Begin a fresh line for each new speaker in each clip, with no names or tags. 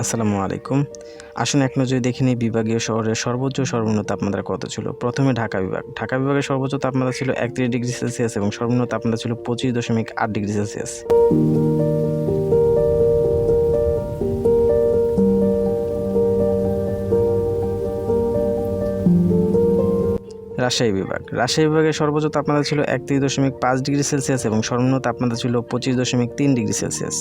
আসসালামু আলাইকুম। আসুন এক নজরে দেখে নিই বিভাগীয় শহরের সর্বোচ্চ সর্বনিম্ন তাপমাত্রা কত ছিল। প্রথমে ঢাকা বিভাগ। ঢাকা বিভাগের সর্বোচ্চ তাপমাত্রা ছিল একত্রিশ ডিগ্রি সেলসিয়াস এবং সর্বনিম্ন তাপমাত্রা ছিল পঁচিশ দশমিক আট ডিগ্রি সেলসিয়াস। রাজশাহী বিভাগ। রাজশাহী বিভাগের সর্বোচ্চ তাপমাত্রা ছিল একত্রিশ দশমিক পাঁচ ডিগ্রি সেলসিয়াস এবং সর্বনিম্ন তাপমাত্রা ছিল পঁচিশ দশমিক তিন ডিগ্রি সেলসিয়াস।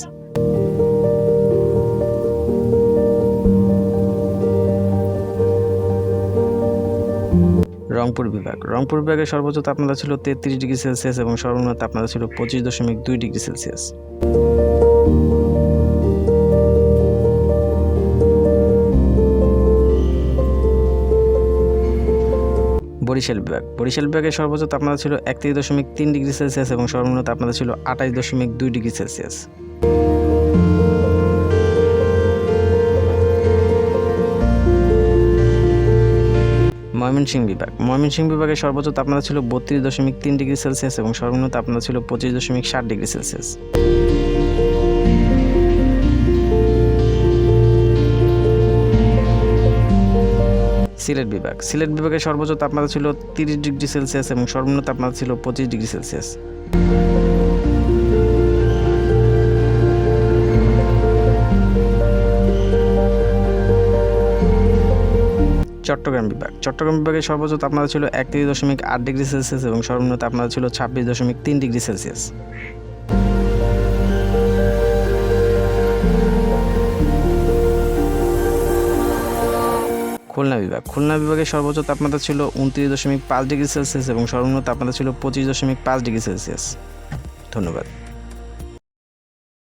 রংপুর বিভাগ। রংপুর বিভাগের সর্বোচ্চ তাপমাত্রা ছিল তেত্রিশ ডিগ্রি সেলসিয়াস এবং সর্বনিম্ন তাপমাত্রা ছিল পঁচিশ দশমিক দুই ডিগ্রি সেলসিয়াস। বরিশাল বিভাগ। বরিশাল বিভাগের সর্বোচ্চ তাপমাত্রা ছিল একত্রিশ দশমিক তিন ডিগ্রি সেলসিয়াস এবং সর্বনিম্ন তাপমাত্রা ছিল আঠাশ দশমিক দুই ডিগ্রি সেলসিয়াস। ময়মনসিংহ বিভাগ। ময়মনসিংহ বিভাগের সর্বোচ্চ তাপমাত্রা ছিল বত্রিশ দশমিক তিন ডিগ্রি সেলসিয়াস এবং সর্বনিম্ন তাপমাত্রা ছিল পঁচিশ দশমিক ষাট ডিগ্রি সেলসিয়াস। সিলেট বিভাগ। সিলেট বিভাগের সর্বোচ্চ তাপমাত্রা ছিল তিরিশ ডিগ্রি সেলসিয়াস এবং সর্বনিম্ন তাপমাত্রা ছিল পঁচিশ ডিগ্রি সেলসিয়াস। চট্টগ্রাম বিভাগ। চট্টগ্রাম বিভাগের সর্বোচ্চ তাপমাত্রা ছিল একত্রিশ দশমিক আট ডিগ্রি সেলসিয়াস এবং সর্বনিম্ন তাপমাত্রা ছিল ছাব্বিশ দশমিক তিন ডিগ্রি সেলসিয়াস। খুলনা বিভাগ। খুলনা বিভাগের সর্বোচ্চ তাপমাত্রা ছিল উনত্রিশ দশমিক পাঁচ ডিগ্রি সেলসিয়াস এবং সর্বনিম্ন তাপমাত্রা ছিল পঁচিশ দশমিক পাঁচ ডিগ্রি সেলসিয়াস। ধন্যবাদ।